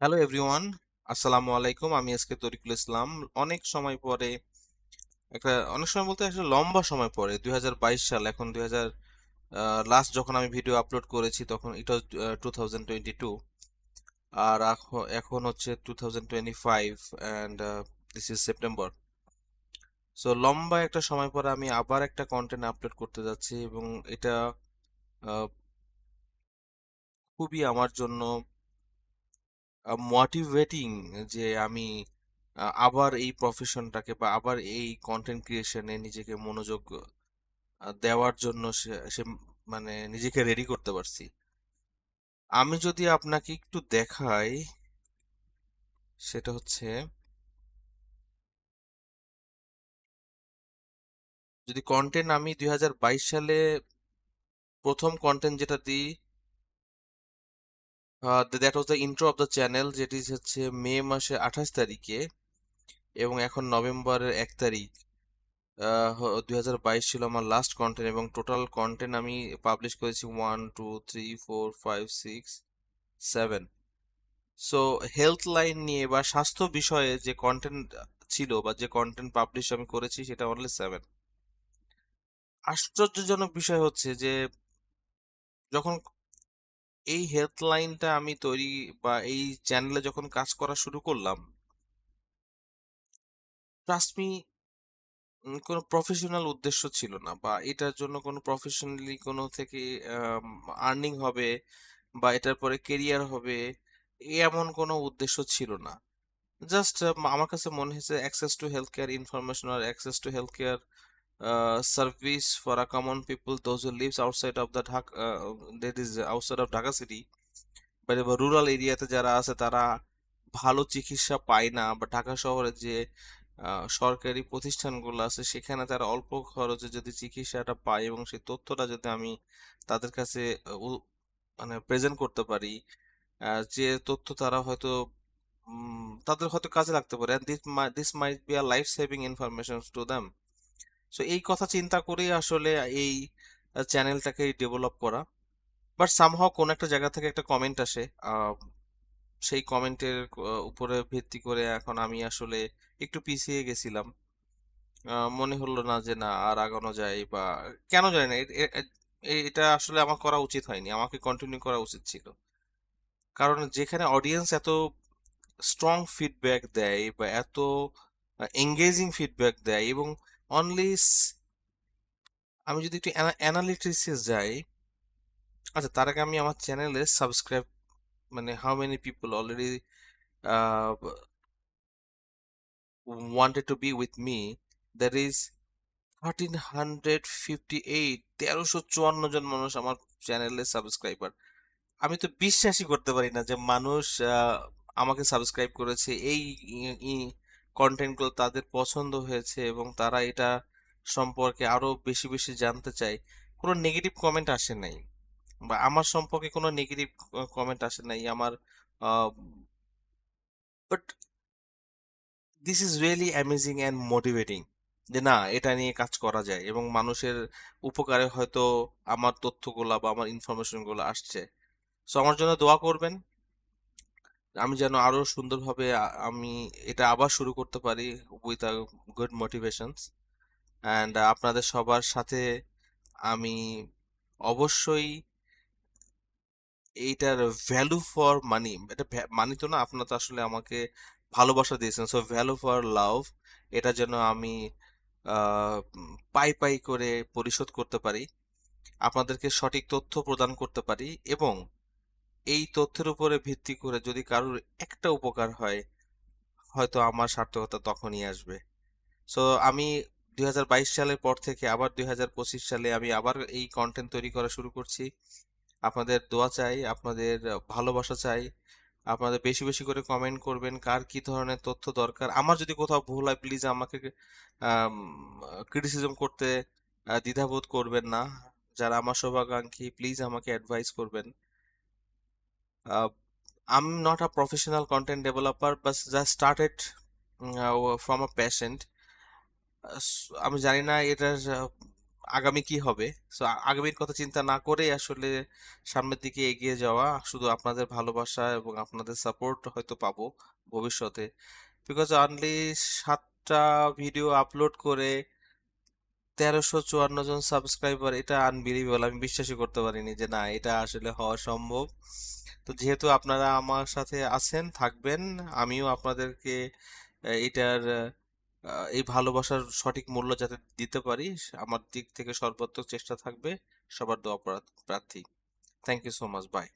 Hello everyone, আসসালামু আলাইকুম। আমি আজকে তরিকুল ইসলাম। অনেক সময় পরে, একটা, অনেক সময় বলতে আসলে লম্বা সময় পরে দু হাজার বাইশ সাল, এখন দুই লাস্ট যখন আমি ভিডিও আপলোড করেছি, তখন এটা টু থাউজেন্ড টোয়েন্টি টু আর এখন হচ্ছে two thousand twenty five and this is September so লম্বা একটা সময় পরে আমি আবার একটা কন্টেন্ট আপলোড করতে যাচ্ছি এবং এটা খুবই আমার জন্য মোটিভেটিং যে আমি আবার এই প্রফেশনটাকে বা আবার এই কন্টেন্ট ক্রিয়েশনে নিজেকে মনোযোগ দেওয়ার জন্য সে মানে নিজেকে রেডি করতে পারছি। আমি যদি আপনাকে একটু দেখাই, সেটা হচ্ছে যদি কন্টেন্ট আমি দুই হাজার বাইশ সালে প্রথম কন্টেন্ট যেটা দিই that was the intro of the channel যেটি হচ্ছে মে মাসের আঠাশ তারিখে এবং এখন নভেম্বরের এক তারিখ। দুই হাজার বাইশ ছিল আমার লাস্ট কন্টেন্ট এবং টোটাল কন্টেন্ট আমি পাবলিশ করেছি one two three four five six seven so health line নিয়ে বা স্বাস্থ্য বিষয়ে যে কন্টেন্ট ছিল বা যে কন্টেন্ট পাবলিশ আমি করেছি সেটা অনলি সেভেন আশ্চর্যজনক বিষয় হচ্ছে যে যখন এই হেলথ লাইনটা আমি তৈরি বা এই চ্যানেলে যখন কাজ করা শুরু করলাম ট্রাস্ট মি কোনো প্রফেশনাল উদ্দেশ্য ছিল না বা এটার জন্য কোনো প্রফেশনালি কোনো থেকে আর্নিং হবে বা এটার পরে কেরিয়ার হবে এমন কোনো উদ্দেশ্য ছিল না। জাস্ট আমার কাছে মনে হয়েছে access to health care information R access to health care service for a common people those who lives outside of the Dhaka that is outside of Dhaka city বা রুরাল এরিয়াতে যারা আছে, তারা ভালো চিকিৎসা পায় না। বা ঢাকা শহরে যে সরকারি প্রতিষ্ঠানগুলো আছে, সেখানে তারা অল্প খরচে যদি চিকিৎসাটা পায় এবং সেই তথ্যটা যদি আমি তাদের কাছে মানে প্রেজেন্ট করতে পারি যে তথ্য তারা হয়তো তাদের হয়তো কাজে লাগতে পারে। This this might be a life saving information to them so এই কথা চিন্তা করেই আসলে এই চ্যানেলটাকে ডেভেলপ করা। বাট সামহাও কোন একটা জায়গা থেকে একটা কমেন্ট আসে। সেই কমেন্টের উপরে ভিত্তি করে এখন আমি আসলে একটু পিছিয়ে গেছিলাম। মনে হলো না যে না, আর আগানো যায় বা কেন যায় না? এটা আসলে আমার করা উচিত হয়নি। আমাকে কন্টিনিউ করা উচিত ছিল। কারণ যেখানে অডিয়েন্স এত স্ট্রং ফিডব্যাক দেয় বা এত এঙ্গেজিং ফিডব্যাক দেয় এবং অনলি আমি যদি একটু অ্যানালিটিক্সে যাই আচ্ছা তার আগে আমি আমার চ্যানেলে সাবস্ক্রাইব মানে how many people already wanted to be with me that is thirteen hundred fifty eight তেরোশো চুয়ান্ন জন মানুষ আমার চ্যানেলে সাবস্ক্রাইবার আমি তো বিশ্বাসই করতে পারি না যে মানুষ আমাকে সাবস্ক্রাইব করেছে এই কন্টেন্টগুলো তাদের পছন্দ হয়েছে এবং তারা এটা সম্পর্কে আরও বেশি বেশি জানতে চায়। কোনো নেগেটিভ কমেন্ট আসে নাই বা আমার সম্পর্কে কোনো নেগেটিভ কমেন্ট আসে নাই, আমার but this is really amazing and motivating যে না, এটা নিয়ে কাজ করা যায় এবং মানুষের উপকারে হয়তো আমার তথ্যগুলা বা আমার ইনফরমেশনগুলো আসছে। সো আমার জন্য দোয়া করবেন। আমি যেন আরও সুন্দরভাবে আমি এটা আবার শুরু করতে পারি with a good motivations and আপনাদের সবার সাথে আমি অবশ্যই এইটার ভ্যালু ফর মানি এটা মানি তো না, আপনারা তো আসলে আমাকে ভালোবাসা দিয়েছেন। সো ভ্যালু ফর লাভ এটা যেন আমি পাই পাই করে পরিশোধ করতে পারি, আপনাদেরকে সঠিক তথ্য প্রদান করতে পারি এবং এই তথ্যের উপরে ভিত্তি করে যদি কারোর একটা উপকার হয়, হয়তো আমার সার্থকতা তখনই আসবে। সো আমি দু হাজার বাইশ সালের পর থেকে আবার দু হাজার পঁচিশ সালে আমি আবার এই কন্টেন্ট তৈরি করা শুরু করছি। আপনাদের দোয়া চাই, আপনাদের ভালোবাসা চাই, আপনাদের বেশি বেশি করে কমেন্ট করবেন, কার কি ধরনের তথ্য দরকার। আমার যদি কোথাও ভুল হয় প্লিজ আমাকে ক্রিটিসিজম করতে দ্বিধাবোধ করবেন না। যারা আমার শুভাকাঙ্ক্ষী প্লিজ আমাকে অ্যাডভাইস করবেন। I am not a professional content developer but just started from a patient আমি জানি না এটার আগামী কি হবে। সো আগামীর কথা চিন্তা না করে আসলে সামনের দিকে এগিয়ে যাওয়া, শুধু আপনাদের ভালোবাসা এবং আপনাদের সাপোর্ট হয়তো পাবো ভবিষ্যতে। বিকজ অনলি সাতটা ভিডিও আপলোড করে তেরোশো চুয়ান্ন জন সাবস্ক্রাইবার এটা আনবিলিভেবল আমি বিশ্বাসই করতে পারিনি যে না, এটা আসলে হওয়া সম্ভব। তো যেহেতু আপনারা আমার সাথে আছেন, থাকবেন, আমিও আপনাদেরকে এটার এই ভালোবাসার সঠিক মূল্য যাতে দিতে পারি, আমার দিক থেকে সর্বোত্তম চেষ্টা থাকবে। সবার দোয়া প্রা- প্রার্থী। Thank you so much bye